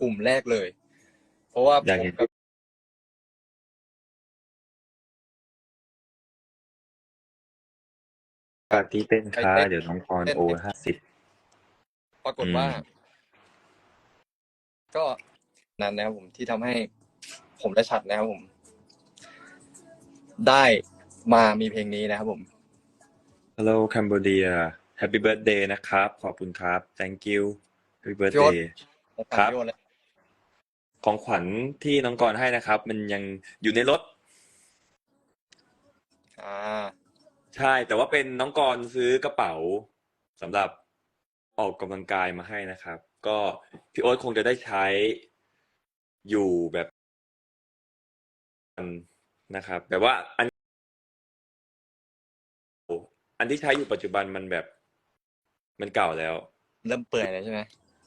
กลุ่มแรกเลย เพราะว่าอยากผมเห็น กับปาร์ตี้เต้นค่ะไปเต้นเดี๋ยวน้องพรเต้นโอนห้าสิบ ปรากฏว่าอืมก็นั้นนะครับผมที่ทำให้ผมและชัดนะครับผม ได้มามีเพลงนี้นะครับผมฮัลโหลคัมโบเดียแฮปปี้เบิร์ดเดย์นะครับ ขอบคุณครับ thank you happy พี่โอ๊ต birthday ผมครับ พี่โอ๊ตเลย ของขวัญที่น้องกรณ์ให้นะครับ มันยังอยู่ในรถ อ่า ใช่ แต่ว่าเป็นน้องกรณ์ซื้อกระเป๋าสำหรับออกกำลังกายมาให้นะครับ ก็พี่โอ๊ตคงจะได้ใช้อยู่แบบนะครับ แต่ว่าอัน อันที่ใช้อยู่ปัจจุบันมันแบบ มันเก่าแล้ว เริ่มเปื่อยเลยใช่ไหม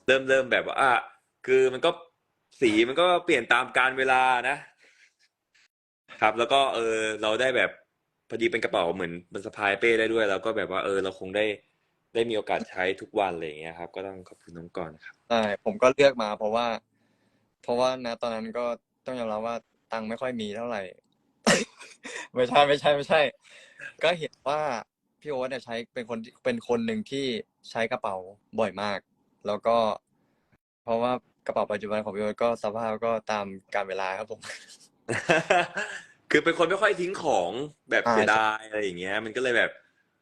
เริ่มเริ่มแบบว่าอะคือมันก็ สีมันก็เปลี่ยนตามกาลเวลานะครับ แล้วก็เออ เราได้แบบพอดีเป็นกระเป๋าเหมือนมันสะพายเป้ได้ด้วย แล้วก็แบบว่าเออ เราคงได้ได้มีโอกาสใช้ทุกวันอะไรอย่างเงี้ยครับ ก็ต้องขอบคุณน้องกรณ์ครับใช่ผมก็เลือกมา เพราะว่า เพราะว่านะตอนนั้นก็ต้องยอมรับว่าตังค์ไม่ค่อยมีเท่าไหร่ ไม่ใช่ไม่ใช่ไม่ใช่ ก็เห็นว่าพี่โอ๊ตเนี่ยใช้เป็นคนเป็นคนหนึ่งที่ใช้กระเป๋าบ่อยมาก แล้วก็ เพราะว่า กระเป๋าปัจจุบันของพี่โอ๊ตก็สภาพก็ตามกาลเวลาครับผม คือเป็นคนไม่ค่อยทิ้งของแบบใช่เสียดายอะไรอย่างเงี้ย มันก็เลยแบบ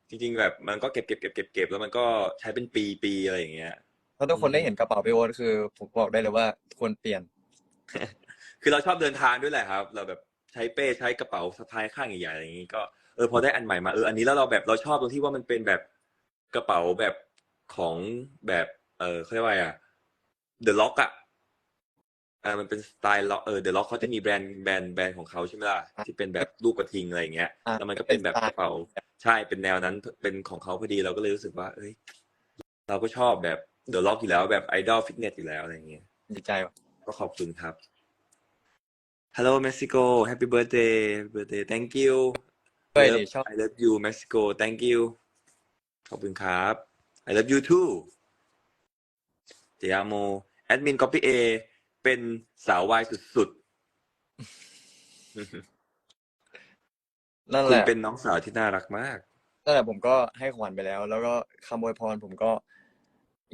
จริง ๆ แบบมันก็เก็บเก็บเก็บเก็บเก็บแล้วมันก็ใช้เป็นปีปีอะไรอย่างเงี้ยถ้าทุกคนได้เห็นกระเป๋าพี่โอ๊ตคือผมบอกได้เลยว่าควรเปลี่ยน คือเราชอบเดินทางด้วยแหละครับ เราแบบใช้เป้ใช้กระเป๋าสะพายข้างใหญ่ๆอะไรอย่างงี้ก็เออพอได้อันใหม่มาเอออันนี้แล้วเราแบบเราชอบตรงที่ว่ามันเป็นแบบกระเป๋าแบบของแบบ เออเขาเรียกว่าไงอะ เดอะล็อกอะอ่ามันเป็นสไตล์ล็อกเออเดอะล็อกเขาจะมีแบรนด์แบรนด์แบรนด์ของเขาใช่ไหมล่ะที่เป็นแบบลูกกระทิงอะไรอย่างเงี้ยอะ แล้วมันก็เป็นแบบเป็นสไตล์กระเป๋าใช่เป็นแนวนั้นเป็นของเขาพอดีเราก็เลยรู้สึกว่า เอ้ย เราก็ชอบแบบเดอะล็อกอยู่แล้วแบบไอดอลฟิตเนสอยู่แล้วอะไรอย่างเงี้ยดีใจว่ะก็ขอบคุณครับ Hello Mexico Happy birthday Happy birthday Thank you เฮ้ย I ดิ love ชอบ I love you Mexico Thank you ขอบคุณครับ I love you too เจอโม แอดมิน Copy A เป็นสาววายสุดนั่นๆแหคุณละเป็นน้องสาวที่น่ารักมาก นั่นแหละผมก็ให้ขวัญไปแล้ว แล้วก็คำอวยพรผมก็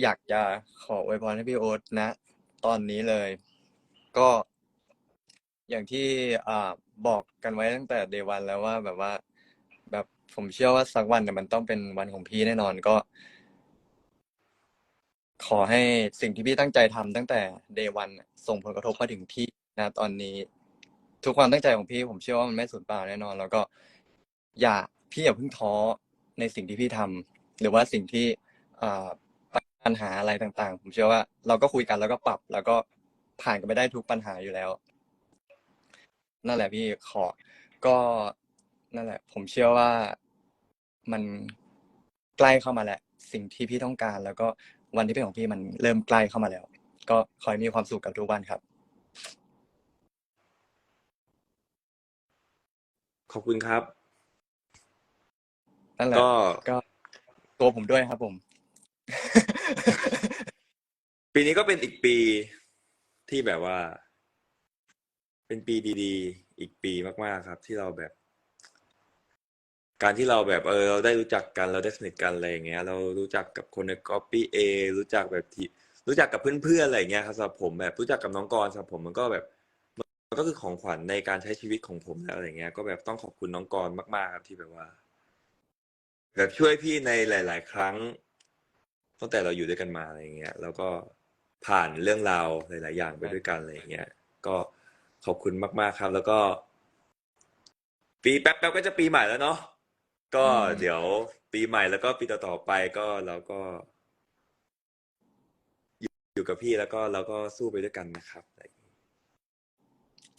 อยากจะขออวยพรให้พี่โอ๊ตนะ ตอนนี้เลย ก็อย่างที่อ่าบอกกันไว้ตั้งแต่เดวันแล้วว่าแบบว่า แบบผมเชื่อว่าสักวันเนี่ยมันต้องเป็นวันของพี่แน่นอนก็ ขอให้สิ่งที่พี่ตั้งใจทำตั้งแต่เดวันส่งผลกระทบมาถึงพี่นะตอนนี้ ทุกความตั้งใจของพี่ผมเชื่อว่ามันไม่สูญเปล่าแน่นอน แล้วก็อย่าพี่อย่าเพิ่งท้อในสิ่งที่พี่ทำหรือว่าสิ่งที่อ่าปัญหาอะไรต่าง ๆ ผมเชื่อว่า เราก็คุยกันแล้วก็ปรับ แล้วก็ผ่านกันไปได้ทุกปัญหาอยู่แล้ว นั่นแหละพี่ขอ ก็นั่นแหละ ผมเชื่อว่ามันใกล้เข้ามาแหละ สิ่งที่พี่ต้องการแล้วก็ วันที่เป็นของพี่มันเริ่มใกล้เข้ามาแล้ว ก็ขอให้มีความสุขกับทุกวันครับ ขอบคุณครับ นั่นแหละก็ ก็ตัวผมด้วยครับผม ปีนี้ก็เป็นอีกปีที่แบบว่า เป็นปีดี ๆ อีกปีมาก ๆ ครับ ที่เราแบบ การที่เราแบบเออเราได้รู้จักกันเราได้สนิทกันอะไรอย่างเงี้ย เรารู้จักกับคนในก๊อปปี้เอรู้จักแบบที่รู้จักกับเพื่อนๆอะไรอย่างเงี้ยครับสำหรับผมแบบรู้จักกับน้องกรณ์สำหรับผมมันก็แบบมันก็คือของขวัญในการใช้ชีวิตของผมแล้วอะไรเงี้ย ก็แบบต้องขอบคุณน้องกรณ์มากๆครับที่แบบว่า แบบช่วยพี่ในหลาย ๆ ครั้งตั้งแต่เราอยู่ด้วยกันมาอะไรเงี้ย แล้วก็ผ่านเรื่องราวหลาย ๆ อย่างไปด้วยกันอะไรเงี้ย ก็ขอบคุณมาก ๆ ครับ แล้วก็ ปีแป๊บๆก็จะปีใหม่แล้วเนาะ ก็อืมเดี๋ยวปีใหม่แล้วก็ปีต่อๆไปก็เราก็อยู่อยู่กับพี่แล้วก็เราก็สู้ไปด้วยกันนะครับ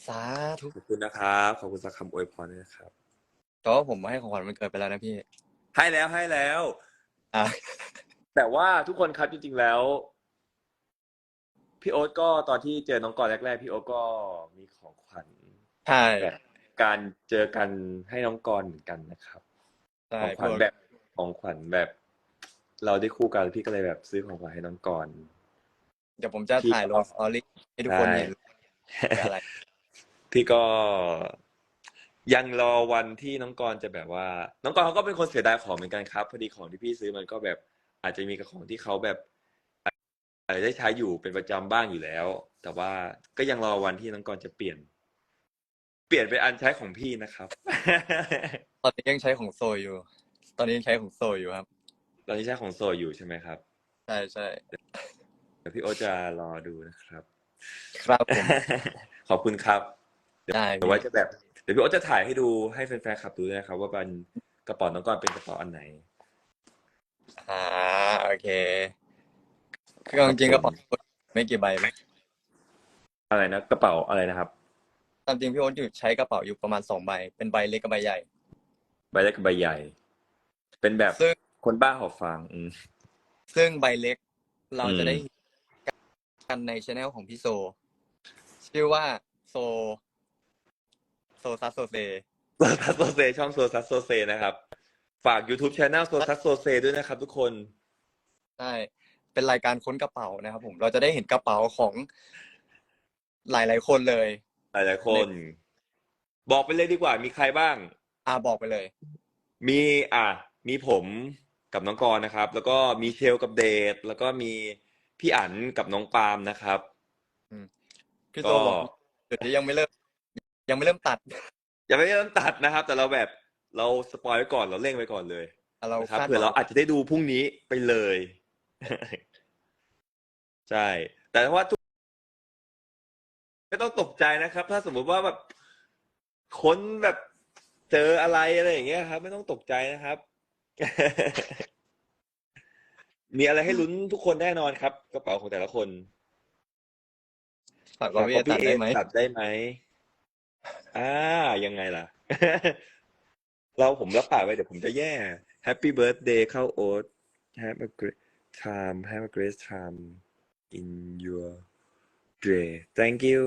สาธุขอบคุณนะครับขอบคุณสักคำอวยพรด้วยนะครับแต่ว่าผมให้ของขวัญมันเกิดไปแล้วนะพี่ ให้แล้วให้แล้วอะแต่ว่าทุกคนครับจริงๆแล้ว พี่โอ๊ตก็ตอนที่เจอน้องกรณ์แรกๆพี่โอ๊ตก็มีของขวัญใช่แบบการเจอกันให้น้องกรณ์เหมือนกันนะครับใช่ ของขวัญแบบของขวัญแบบ เราได้คู่กันพี่ก็เลยแบบซื้อของขวัญให้น้องกรณ์เดี๋ยวผมจะพี่ถ่ายลงสตอรี่ให้ทุกคนได้เห็นเป็นอะไรพี่ก็ยังรอวันที่น้องกรณ์จะแบบว่า น้องกรณ์เขาก็เป็นคนเสียดายของเหมือนกันครับ พอดีของที่พี่ซื้อมันก็แบบอาจจะมีกับของที่เขาแบบอาจจะได้ใช้อยู่เป็นประจำบ้างอยู่แล้ว แต่ว่าก็ยังรอวันที่น้องกรณ์จะเปลี่ยน เปลี่ยนเป็นอันใช้ของพี่นะครับ ตอนนี้ยังใช้ของโซอยู่ ตอนนี้ยังใช้ของโซอยู่ครับ ตอนนี้ใช้ของโซอยู่ใช่ไหมครับใช่ใช่เดี๋ยวพี่โอตจะรอดูนะครับ ครับผม ขอบคุณครับได้เดี๋ยวไว่าจะแบบเดี๋ยวพี่โอ๊ตจะถ่ายให้ดูให้แฟนๆขับดูด้วยนะครับ ว่าเป็นกระเป๋าน้องกรณ์เป็นกระเป๋าอันไหน อ่าโอเคคือเอาจริงๆกระเป๋าไม่กี่ใบมั้ยอะไรนะกระเป๋าอะไรนะครับ ตามจริงพี่โอ๊ตอยู่ใช้กระเป๋าอยู่ประมาณสองใบ เป็นใบเล็กกับใบใหญ่ ใบเล็กกับใบใหญ่ เป็นแบบซึ่งคนบ้าหอบฟางอืม ซึ่งใบเล็กเราอืมจะได้เห็นกันในช anel ของพี่โซ ชื่อว่าโซ โซซัสโซเซ โซซัสโซเซช่องโซซัสโซเซนะครับ ฝาก YouTube Channel โซซัสโซเซด้วยนะครับทุกคน ใช่ เป็นรายการค้นกระเป๋านะครับผม เราจะได้เห็นกระเป๋าของหลาย ๆ คนเลย หลายๆคน บอกไปเลยดีกว่า มีใครบ้าง อ่าบอกไปเลย มีอะ มีผมกับน้องกรณ์นะครับ แล้วก็มีเชลกับเดท แล้วก็มีพี่อั๋นกับน้องปาล์มนะครับพี่โซบอกเดี๋ยวนี้ยังไม่เริ่ม ยังไม่เริ่มตัด ยังไม่ได้เริ่มตัดนะครับ แต่เราแบบเราสปอยไว้ก่อนเราเร่งไว้ก่อนเลยเรานะครับคาดเผื่อหเราวังอาจจะได้ดูพรุ่งนี้ไปเลย ใช่ แต่ว่าทุก ไม่ต้องตกใจนะครับ ถ้าสมมุติว่าแบบคนแบบเจออะไรอะไรอย่างเงี้ยครับ ไม่ต้องตกใจนะครับ มีอะไรให้ลุ้นทุกคนแน่นอนครับ กระเป๋าของแต่ละคนฝากว่าพี่จะตัดได้ไหมตัดได้ไหมอ่ายังไงล่ะ เราผมรับปากไว้เดี๋ยวผมจะแย่ Happy Birthday เข้าโอ๊ต Have a great time Have a great time in your day Thank you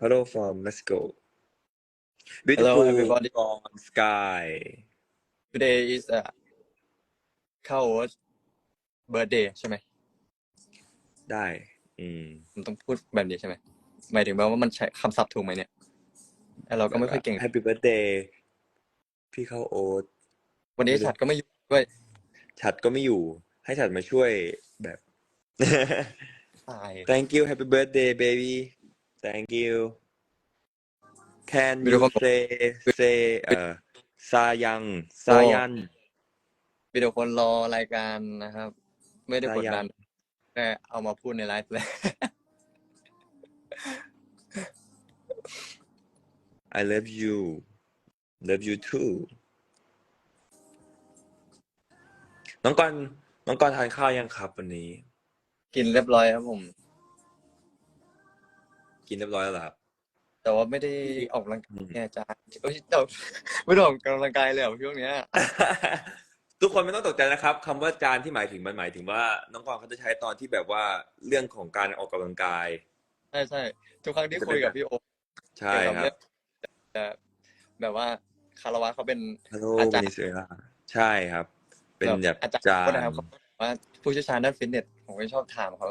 Hello from Mexico Beautiful everybody. on sky today is a เข้าเบิร์ดเดย์ใช่ไหมได้ อืมผมต้องพูดแบบนี้ใช่ไหมหมายถึงว่ามันใช้คำศัพท์ถูกไหมเนี่ยแต่เราก็ไม่ค่อยเก่ง Happy Birthday พี่เข้าโอ๊ตวันนี้ฉัดก็ไม่อยู่ด้วย ฉัดก็ไม่อยู่ ให้ฉัดมาช่วยแบบ ตาย Thank you Happy birthday baby Thank you Can มีทุ you กคนบอก say say เอ่อซายังซายัน มีแต่คนรอรายการนะครับ ไม่ได้กดดันได้ยังแค่เอามาพูดในไลฟ์เลย I love you love you too น้องกอนน้องกอนทานข้าวยังครับวันนี้ กินเรียบร้อยครับผม กินเรียบร้อยแล้วเหรอครับ แต่ว่าไม่ได้ออกกำลังกายอืมเนี่ยอาจารย์เอ้ยแต่ไม่ได้ออกกำลังกายเลยเหรอช่วงเนี้ย ทุกคนไม่ต้องตกใจนะครับคำว่าจานที่หมายถึงมันหมายถึงว่า น้องกอนเขาจะใช้ตอนที่แบบว่าเรื่องของการออกกำลังกาย ใช่ใช่ทุกครั้งที่คุยกับพี่โอ๊คใช่เกี่ยวกับครัเรื่บองจะแบบว่าคารวะเขาเป็น ฮัลโหลอาเวจารย์เนซุเอลาใช่ครับ เป็นแบบอาจารย์จาก็นนะครับเขาบอก ว่าผู้เชี่ยวชาญด้านฟิตเนสผมก็ชอบถามเขา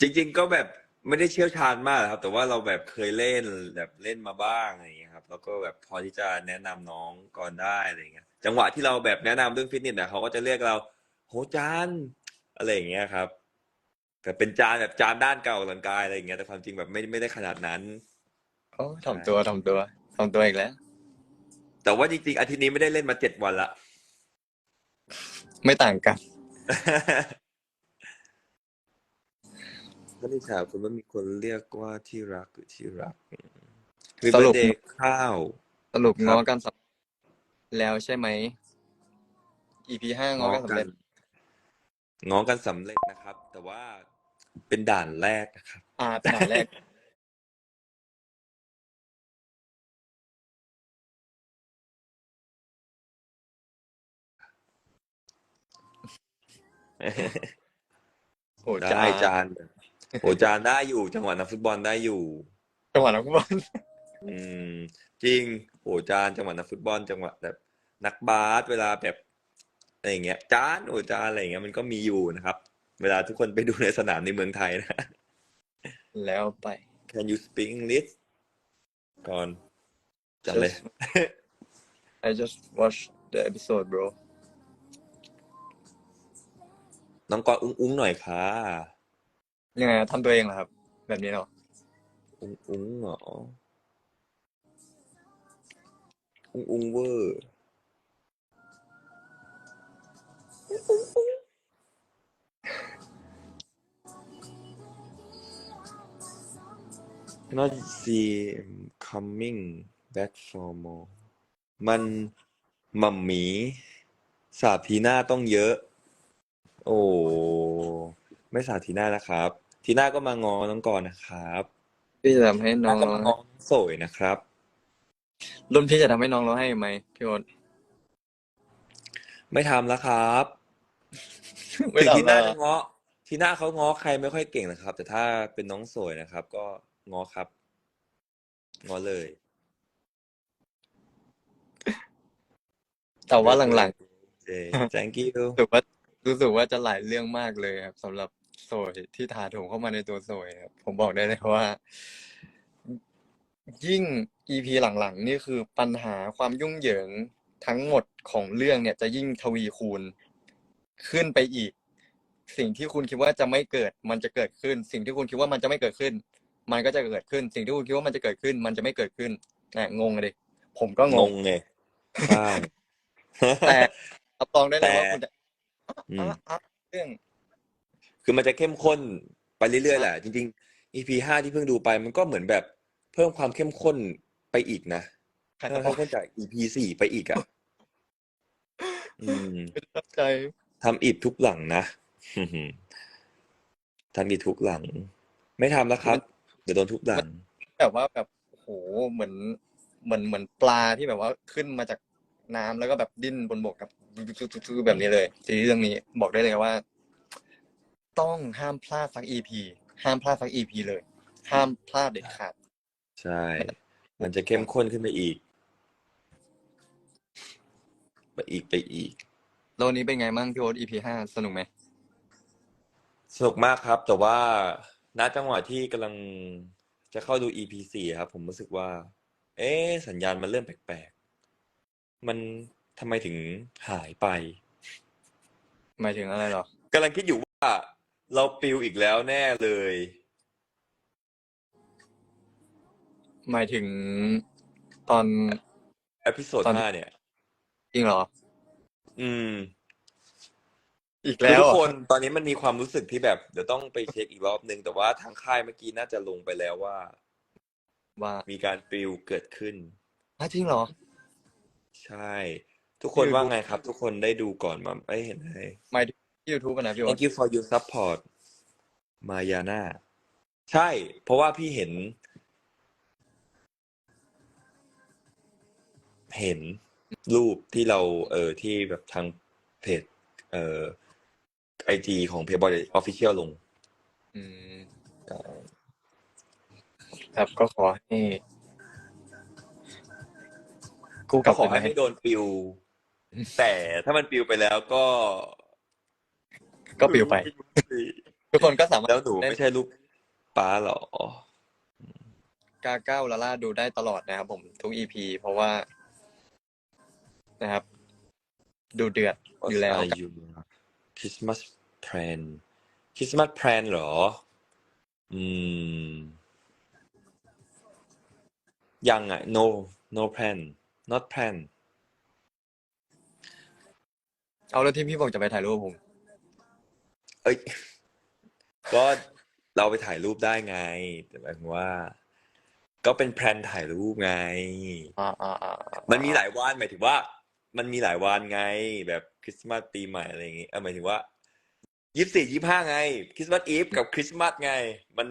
จริง ๆ ก็แบบไม่ได้เชี่ยวชาญมากหรอกครับ แต่ว่าเราแบบเคยเล่นแบบเล่นมาบ้างอะไรอย่างเงี้ยครับ แล้วก็แบบพอที่จะแนะนำน้องก่อนได้อะไรอย่างเงี้ย จังหวะที่เราแบบแนะนำเรื่องฟิตเนสเนี่ยเขาก็จะเรียกเรา โหจานอะไรอย่างเงี้ยครับ แต่เป็นจานแบบจานด้านเก่าออกกำลังกายอะไรอย่างเงี้ยแต่ความจริงแบบไม่ไม่ได้ขนาดนั้น โอ้ถ่อมตัวถ่อมตัวถ่อมตัวอีกแล้ว แต่ว่าจริงๆอาทิตย์นี้ไม่ได้เล่นมาเจ็ดวันละ ไม่ต่างกันก็ได้ถามคุณว่ามีคนเรียกว่าที่รักหรือที่รักคือสรุป เดย์ข้าว สรุปครับ ง้อกันสำเร็จแล้วใช่ไหม EP ห้าง้อกันสำเร็จง้อกันสำเร็จนะครับ แต่ว่าเป็นด่านแรกนะครับ อ่าเป็นด่านแรก โอ้ได้จ้าจานโอ้จานได้อยู่ จังหวะนักฟุตบอลได้อยู่ จังหวะนักฟุตบอลอืม จริงโอ้จานจังหวะนักฟุตบอล จังหวะแบบ นักบาสเวลาแบบอะไรอย่างเงี้ยจานโอ้จานอะไรอย่างเงี้ยมันก็มีอยู่นะครับ เวลาทุกคนไปดูในสนามในเมืองไทยนะ แล้วไป Can you speak English ก่อนจัดเลย I just watched the episode bro น้องกอนอุ้งอุ้งหน่อยค่ะ ยังไงทำตัวเองเหรอครับ แบบนี้เหรออุ้งอุ้งเหรอ อุ้งอุ้งเวอร์ not see coming back for more มันมัมหมีสาบทีหน้าต้องเยอะ โอ้ไม่สาบทีหน้านะครับ ทีหน้าก็มางอน้องกรนะครับพี่จะทำให้น้น้อองงก็ร้องมางไห้อโสวยนะครับ รุ่นพี่จะทำให้น้องร้องไห้ไหมพี่โอ๊ตไม่ทำแล้วครับไม่ถึงทีทำหน้าแล้วจะง้อทีหน้าเขาง้อใครไม่ค่อยเก่งนะครับ แต่ถ้าเป็นน้องโสวยนะครับ ก็ง้อครับง้อเลย แต่ว่าหลังเจ thank you ๆรู้สึกว่า รู้สึกว่าจะหลายเรื่องมากเลยครับสำหรับโซยที่ถาโถมเข้ามาในตัวโซยครับผมบอกได้เลยว่า ยิ่ง EP หลังๆ นี่คือปัญหาความยุ่งเหยิงทั้งหมดของเรื่องเนี่ย จะยิ่งทวีคูณขึ้นไปอีก สิ่งที่คุณคิดว่าจะไม่เกิด มันจะเกิดขึ้น สิ่งที่คุณคิดว่ามันจะไม่เกิดขึ้น มันก็จะเกิดขึ้น สิ่งที่คุณคิดว่ามันจะเกิดขึ้น มันจะไม่เกิดขึ้นนะงงเลยผมก็งงงงไงใช่แต่รับรองได้เลยว่าแต่คุณจะ อืมอะอะเรื่อง คือมันจะเข้มข้นไปเรื่อยๆแหละ จริงๆ EP ห้าที่เพิ่งดูไปมันก็เหมือนแบบเพิ่มความเข้มข้นไปอีกนะใครเพิ่จะมบอเข้กมข้นจาก EP สี่ไปอีกอะ อืมไม่เข้าใจทำอิดทุกหลังนะ ทำอิดทุกหลัง ไม่ทำแล้วครับ เดี๋ยวโดนทุกหลัง แบบว่าแบบโอ้โหเหมือนเหมือนเหมือนปลาที่แบบว่าขึ้นมาจาก น้ำแล้วก็แบบดิ้นบนบกกับแบบนี้เลยซีรีส์เรื่องนี้บอกได้เลยว่า ต้องห้ามพลาดสัก EP ห้ามพลาดสัก EP เลย ห้ามพลาดเด็ดขาดใช่ มันจะเข้มข้นขึ้นไปอีก ไปอีกไปอีกแล้ววันนี้เป็นไงมั่งพี่โอ๊ต EP ห้าสนุกไหมสนุกมากครับ แต่ว่าณจังหวะที่กำลังจะเข้าดู EP สี่ครับ ผมรู้สึกว่า เอ๊ะสัญญาณมันเริ่มแปลกๆ มันทำไมถึงหายไปหมายถึงอะไรเหรอ กำลังคิดอยู่ว่า เราปิวอีกแล้วแน่เลย หมายถึงตอน เอพิโซดตอนห้าเนี่ย จริงเหรอ อืม อีกคือแล้วทุกอะคนตอนนี้มันมีความรู้สึกที่แบบเดี๋ยวต้องไปเช็คอีกรอบนึง แต่ว่าทางค่ายเมื่อกี้น่าจะลงไปแล้วว่า ว่ามีการปิวเกิดขึ้นอะจริงเหรอ ใช่ ทุกคนว่าไงครับ ทุกคนได้ดูก่อนมาไม่เห็นเลยหมายถึงที่ YouTube อะนะพี่โอ๊ต Thank you for your support มายาน่าใช่ เพราะว่าพี่เห็น เห็นรูปที่เราเออที่แบบทางเพจเอ่อไอจีของเพจบอยออฟฟิเชียลลง อืม ครับก็ขอให้ กูกก็ลับขอไปให้ไม่โดนปิว แต่ถ้ามันปิวไปแล้วก็ก็ปลิวไป ทุกคนก็สามารถแล้วหนูไม่ใช่ลูกป้าเหรอ กาเก้าลาล่าดูได้ตลอดนะครับผมทุกอีพีเพราะว่า นะครับ ดูเดือดอยู่แล้ว What are you Christmas plan Christmas plan เหรอ อืม ยังอะ no no plan not plan เอาแล้วที่พี่บอกจะไปถ่ายรูปผม เอ้ย ก็เราไปถ่ายรูปได้ไง แต่หมายถึงว่า ก็เป็นแพลนถ่ายรูปไง อ่าอ่าอ่ามันมีหลายวันหมายถึงว่า มันมีหลายวันไง แบบคริสต์มาสปีใหม่อะไรอย่างงี้เออหมายถึงว่ายี่สิบสี่ยี่ห้าไงคริสต์มาสอีฟกับคริสต์มาสไง มัน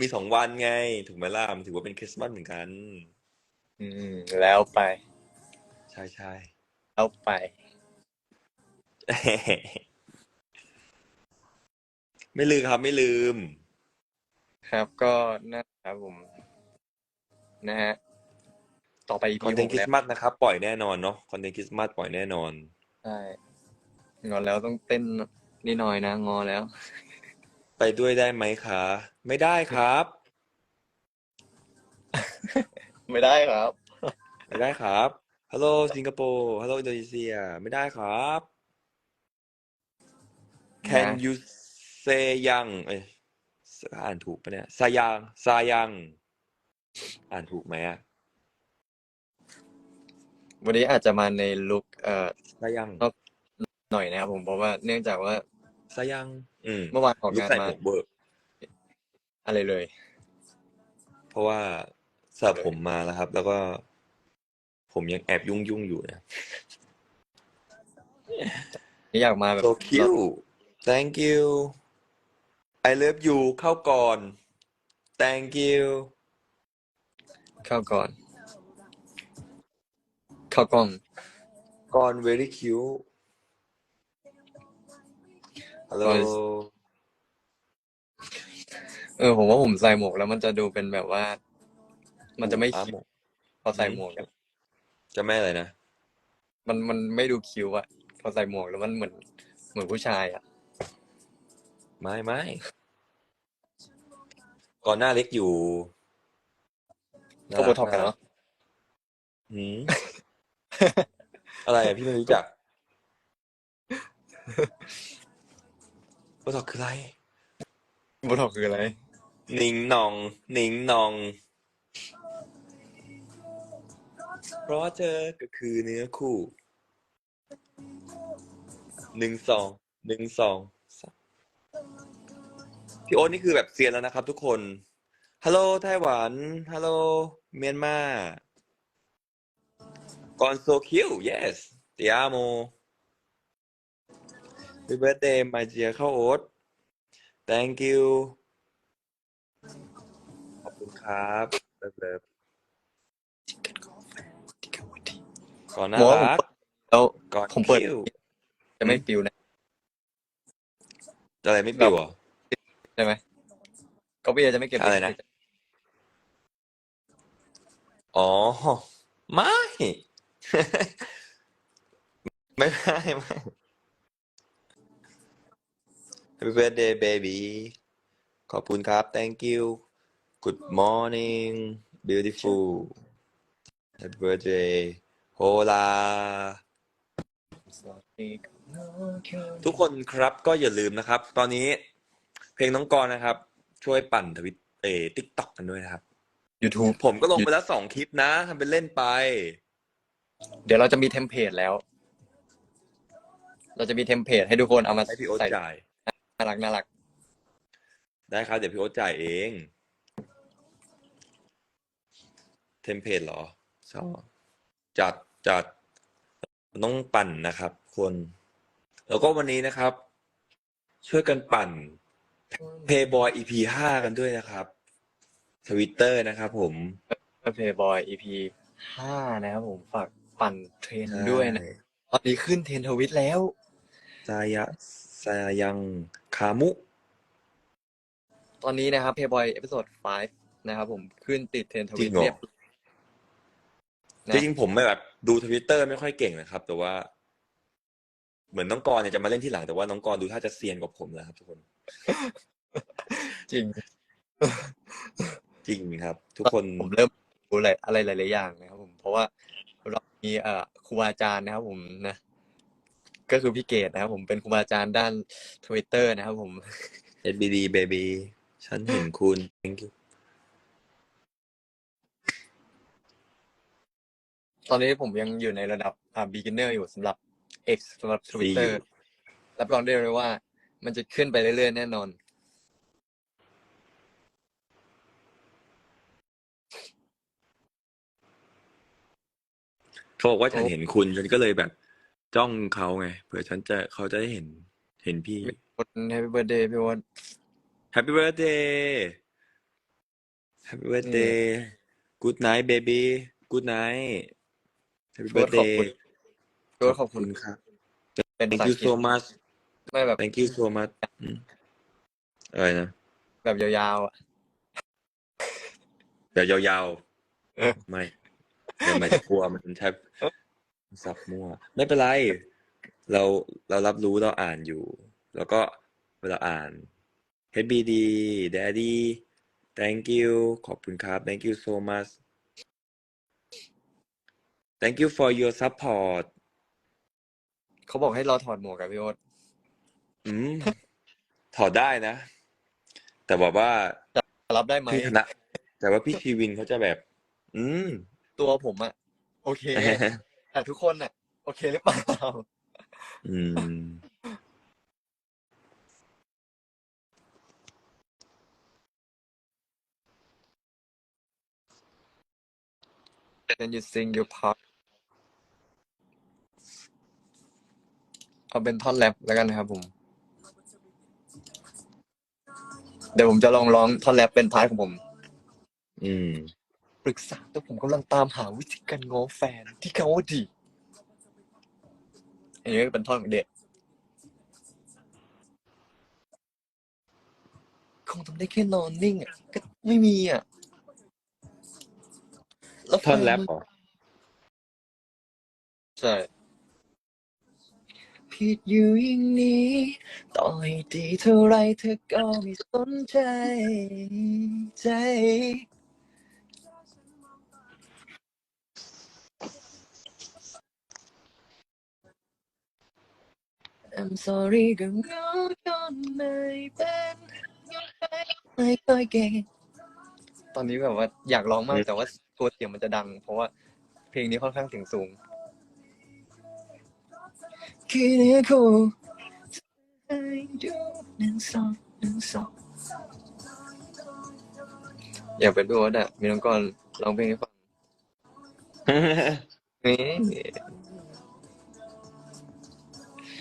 มีสองวันไง ถูกไหมล่ะมันถือว่าเป็นคริสต์มาสเหมือนกัน อืม แล้วไป ใช่ใช่แล้วไป ไม่ลืมครับ ไม่ลืม ครับก็นะครับผม นะฮะ ต่อไปอีคพีอนหเทนต์กคริแล้สวต์มาสนะครับ ปล่อยแน่นอนเนาะคอนเทนต์คริสต์มาสปล่อยแน่นอน ใช่งอนแล้วต้องเต้นนี่น้อยนะ งอแล้ว ไปด้วยได้ไหมคะ ไม่ได้ครับ ไม่ได้ครับ ไม่ได้ครับฮัลโหลสิงคโปร์ฮัลโหลอินโดนีเซียไม่ได้ครับ Can นะ you say ยังเอ้ยอ่านถูกปะเนี่ยซายังซายัง อ่านถูกไหมอะวันนี้อาจจะมาในลุคเอ่อซายังหน่อยนะครับผมเพราะว่าเนื่องจากว่าซายัง อืมเมื่อวานออกลูกงานใส่หมามวกเบิกอะไรเลย เพราะว่า สระผมมาแล้วครับ แล้วก็ ผมยังแอบยุ่งยุ่งๆอยู่นะนี่อยากมาแบบ so cute thank you I love you เข้าก่อน thank you เข้าก่อน เข้ากล้อง ก่อน very cute hello ก่อนเออผมว่าผมใส่หมวกแล้วมันจะดูเป็นแบบว่า มันจะไม่อะคิ้หวมวกพอใส่หมวกอะจะไม่อะไรนะมันมันไม่ดูคิ้วอะพอใส่หมวกแล้วมันเหมือนเหมือนผู้ชายอะไม่ไม่ก่อนหน้าเล็กอยู่ก็โบท็อกกันเนาะหืม อะไรอะพี่ไม่รู้จักโบท็อกคืออะไรโบท็อกคืออะไร หนิงหนองหนิงหนอง เพราะเธอก็คือเนื้อคู่หนึ่งสองหนึ่งสองพี่โอ๊ตนี่คือแบบเซียนแล้วนะครับ ทุกคนฮัลโหลไต้หวันฮัลโหลเมียนมาก่อน so cute yes ti amo Happy birthday my dear ข้าวโอ๊ต thank you ขอบคุณครับเลิฟเลิฟ ก่อนน่าบอกว่าผมรัก แล้วก่อนผมเปิด คิ้วจะไม่ปิวนะอะไรไม่ปิวเหรอ ใช่ไหมก็พี่จะไม่เก็บอะไรนะ อ๋อ ไม่ ไม่ไม่ไม่ Happy birthday baby ขอบคุณครับ thank you good morning beautiful Happy birthday hola ทุกคนครับก็อย่าลืมนะครับ ตอนนี้เพลงน้องกรณ์นะครับ ช่วยปั่นทวิตเอติ๊กต็อกกันด้วยนะครับยูทูบผมก็ลงไปแล้วสองคลิปนะทำเป็นเล่นไป เดี๋ยวเราจะมีเทมเพลตแล้ว เราจะมีเทมเพลตให้ทุกคนเอามาให้พี่โอ๊ตใส่จ่ายน่ารักน่ารักได้ครับ เดี๋ยวพี่โอ๊ตจ่ายเอง เทมเพลตเหรอชอบ จัดจัดต้องปั่นนะครับ คน แล้วก็วันนี้นะครับ ช่วยกันปั่น Playboy EP ห้ากันด้วยนะครับทวิตเตอร์นะครับผมเพย์บอย EP ห้านะครับผมฝากปั่นเทรนด์ด้วยนะตอนนี้ขึ้นเทรนด์ทวิตแล้วซายะซายังคามุ ตอนนี้นะครับเพย์บอยเอพิโซด 5 นะครับผมขึ้นติดเทรนด์ทจริวิตงเหรอเรียบนะ จริงๆผมไม่แบบดูทวิตเตอร์ไม่ค่อยเก่งนะครับ แต่ว่า เหมือนน้องกรณ์เนี่ยจะมาเล่นที่หลังแต่ว่าน้องกรณ์ดูท่าจะเซียนกว่าผมแล้วครับ ทุกคน จริง จริงครับ ทุกคนผมเริ่มรู้อะไรอะไรหลายๆอย่างนะครับ ผม เพราะว่าเรามีเอ่อครูบาอาจารย์นะครับ ผมนะก็คือพี่เกดนะครับผมเป็นครูบาอาจารย์ด้านทวิตเตอร์นะครับผม SBD baby ฉันเห็นคุณ thank you ตอนนี้ผมยังอยู่ในระดับอ่า beginner อยู่สำหรับ X สำหรับ Twitter รับรองได้เลยว่า มันจะขึ้นไปเรื่อยๆ แน่นอน เขาบอกว่าฉันเห็นคุณฉันก็เลยแบบ จ้องเขาไงเผื่อฉันจะเขาจะได้เห็นเห็นพี่ คน Happy Birthday พี่วอน Happy birthday Happy birthday Good night baby Good night Happy พี่วอนขอบ birthday คุณพี่วอนขอบคุณ ครับ เป็น Thank ภาษา you อังกฤษ so much ไม่แบบ Thank you so much อืมอะไรนะ แบบยาวๆอะเดี๋ยวยาวเออ ๆ ไม่เดี๋ยวมันจะกลัวมันแทบสับมั่ว ไม่เป็นไร เราเรารับรู้เราอ่านอยู่ แล้วก็เวลาอ่าน HBD Daddy Thank you ขอบคุณครับ Thank you so much Thank you for your support เขาบอกให้เราถอดหมวกกับพี่โอ๊ตอืม ถอดได้นะ แต่บอกว่ารับได้ไหมพี่คณะแต่ว่าพี่ชีวินเขาจะแบบ อืม ตัวผมอะโอเค แต่ทุกคนอะโอเคหรือเปล่า อืม Then you sing your part เอาเป็นท่อนแรปแล้วกันนะครับผม เดี๋ยวผมจะลองร้องท่อนแรปเป็นพาร์ทของผม อืม ปรึกษาแต่ผมกำลังตามหาวิธีการง้อแฟนที่เขาว่าดี อันนี้ก็เป็นท่อนของเด็กคงทำได้แค่นอนนิ่งอะก็ไม่มีอะล้วท่อนแรปฟเหรอใช่ ผิดอยู่อย่างนี้ต่อให้ดีเท่าไรเธอก็ไม่สนใจใจ I'm sorry ก็เหงาจนไม่เป็นยังไงไม่ค่อยเก่งตอนนี้แบบว่าอยากร้องมากแต่ว่าตัวเสียงมันจะดัง เพราะว่าเพลงนี้ค่อนข้างเสียงสูง คือเนื้คู่ให้ดูหนึ่งสองหนึ่งสองอยากเป็นดูอะมีน้องกรร้องเพลงให้ฟังนี่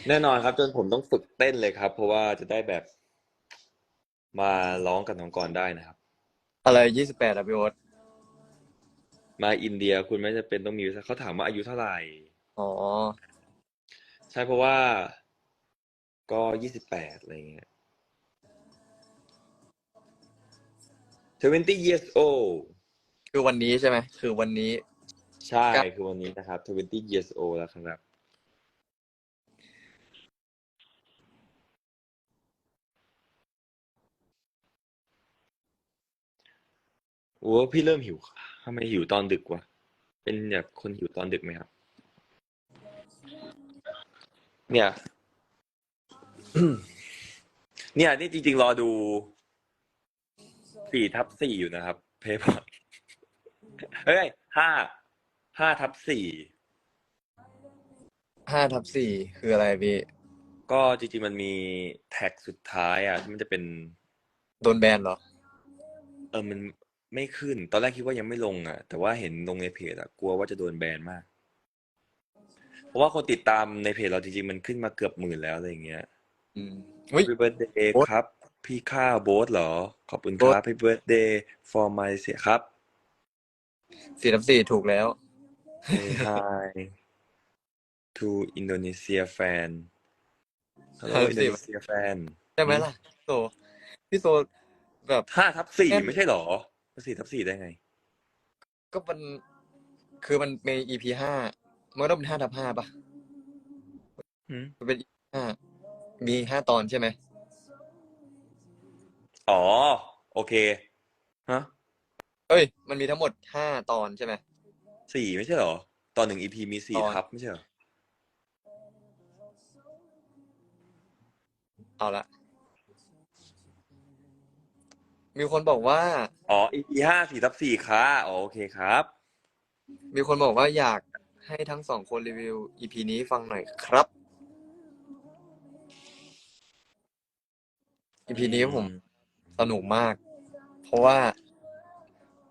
แน่นอนครับจนผมต้องฝึกเต้นเลยครับ เพราะว่าจะได้แบบ มาร้องกับน้องกรได้นะครับ อะไรยี่สิบแปดอะพี่โอ๊ตมาอินเดียคุณไม่จะเป็นต้องมีเขาถามว่าอายุเท่าไหร่ อ๋อ ใช่เพราะว่าก็ยี่สิบแปดอะไรเงี้ย twenty years old คือวันนี้ใช่ไหม คือวันนี้ ใช่ครับคือวันนี้นะครับ twenty years old แล้วครับ โอ้พี่เริ่มหิวทำไมหิวตอนดึกวะ เป็นแบบคนหิวตอนดึกไหมครับ เนี่ย เนี่ย นี่จริง ๆ รอดูสี่ทับสี่อยู่นะครับ เพย์พอเฮ้ยห้าห้าทับสี่ห้าทับสี่คืออะไรพี่ ก็จริงๆมันมีแท็กสุดท้ายอะที่มันจะเป็นโดนแบนเหรอ เออมันไม่ขึ้น ตอนแรกคิดว่ายังไม่ลงอะ แต่ว่าเห็นลงในเพจอะ กลัวว่าจะโดนแบนมาก เพราะว่าคนติดตามในเพจเราจริงๆ มันขึ้นมาเกือบหมื่นแล้วอะไรอย่างเงี้ย อืมเฮ้ย Happy birthday โบ๊ท ครับ พี่ข้าวโบ๊ทเหรอ ขอบคุณคโบ๊ทรับ Happy birthday for my เสียครับ สี่ทับสี่ถูกแล้ว Say hi to Indonesia fan Hello ห้าทับสี่ Indonesia fan ใช่ไหมล่ะโซพี่โซแบบ ห้าทับสี่แค่ไม่ใช่เหรอสี่ทับสี่ได้ไง ก็มันคือมันเป็น EP ห้า มันก็ต้องเป็นห้าทับห้าปะอืมมันเป็น EP ห้ามีห้าตอนใช่ไหมอ๋อ โอเค ฮะเอ้ย มันมีทั้งหมดห้าตอนใช่ไหม สี่ไม่ใช่เหรอ ตอนหนึ่ง EP มีสี่ตอน ทับไม่ใช่เหรอ เอาละมีคนบอกว่า อ๋อ EP ห้าสี่ทับสี่ค่ะอ๋อโอเคครับ มีคนบอกว่าอยาก ให้ทั้งสองคนรีวิว EP นี้ฟังหน่อยครับ EP นี้ผมสนุกมาก เพราะว่า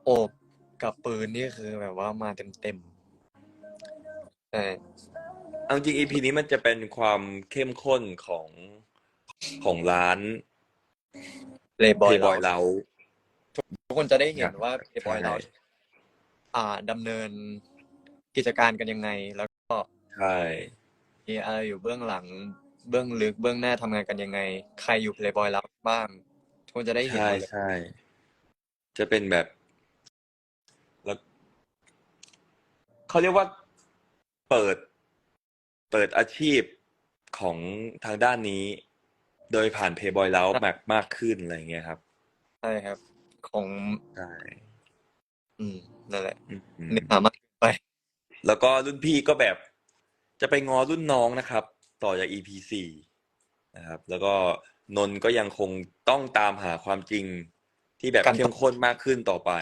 โอบกับปืนนี่คือแบบว่ามาเต็มๆใช่เอาจริง EP นี้มันจะเป็นความเข้มข้นของของร้านเลยบอย Playboy เรา เรา ทุกคนจะได้เห็นว่าเพย์บอยใช่เรา อ่าดำเนิน กิจการกันยังไง แล้วก็ใช่มีอะไรอยู่เบื้องหลังเบื้องลึกเบื้องหน้าทำงานกันยังไง ใครอยู่เพลย์บอยเราบ้างทุกคนจะได้เห็นใช่หมดเลยใช่จะเป็นแบบแล้วเขาเรียกว่าเปิด เปิดอาชีพของทางด้านนี้ โดยผ่านเพย์บอยแล้วมากมากขึ้นอะไรอย่างเงี้ยครับใช่ครับ ของใช่อืมนั่นแหละอืม เนื้อหามากไป แล้วก็รุ่นพี่ก็แบบจะไปงอรุ่นน้องนะครับ ต่อจาก EP สี่นะครับ แล้วก็นนท์ก็ยังคงต้องตามหาความจริงที่แบบกันเข้มข้นมากขึ้นต่อไป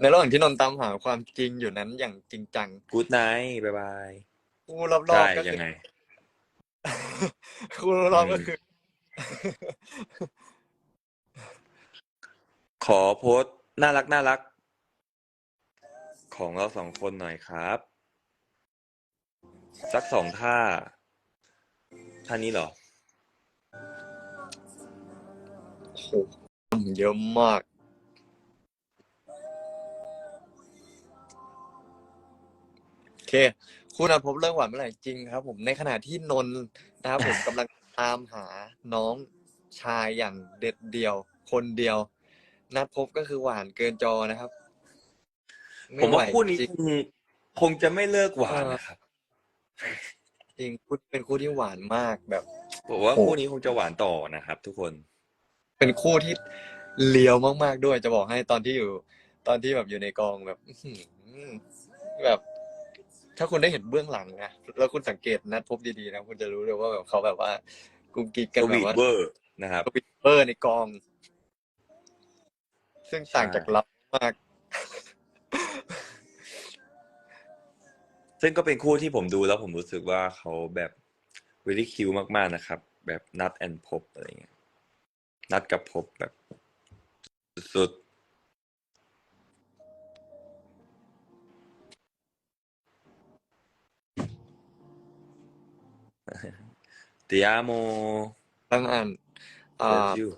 ในระหว่างที่นนท์ตามหาความจริงอยู่นั้นอย่างจริงจังกู๊ดไนท์บ๊ายบายคู่รอบใช่ๆก็ยัคืงอไง คู่รอบๆก็คือ ขอโพสต์น่ารักน่ารัก ของเราสองคนหน่อยครับ สักสองท่า ท่านี้เหรอโอ้โหเยอะมาก โอเค คุณอาพบเรื่องหวานเมื่อไหร่จริงครับ ผมในขณะที่นนท์นะครับผมกำลังตามหาน้องชายอย่างเด็ดเดียว คนเดียว นัดพบก็คือหวานเกินจอนะครับ ผมว่าไไหคู่นี้จริงคงคงจะไม่เลิกหวานเออนะครับจริงคู่เป็นคู่ที่หวานมากแบบผมว่าโอ้คู่นี้คงจะหวานต่อนะครับ ทุกคน เป็นคู่ที่เลียวมาก ๆด้วยจะบอกให้ตอนที่อยู่ ตอนที่แบบอยู่ในกองแบบอื้อหือแบบ ถ้าคุณได้เห็นเบื้องหลังนะแล้วคุณสังเกตนัดพบดีๆนะคุณจะรู้เลยว่าแบบเขาแบบว่ากุ๊กกิ๊กกันสแบวีบทว่าเวอร์นะครับสวิตเปอร์ในกอง ซึ่งต่างจากเรามาก ซึ่งก็เป็นคู่ที่ผมดูแล้วผมรู้สึกว่าเขาแบบ really cute มาก ๆ นะครับ แบบนัดแอนพบอะไรเงี้ยนัดกับพบแบบสุดๆ Ti amo ตั้งอ่านอ่า love you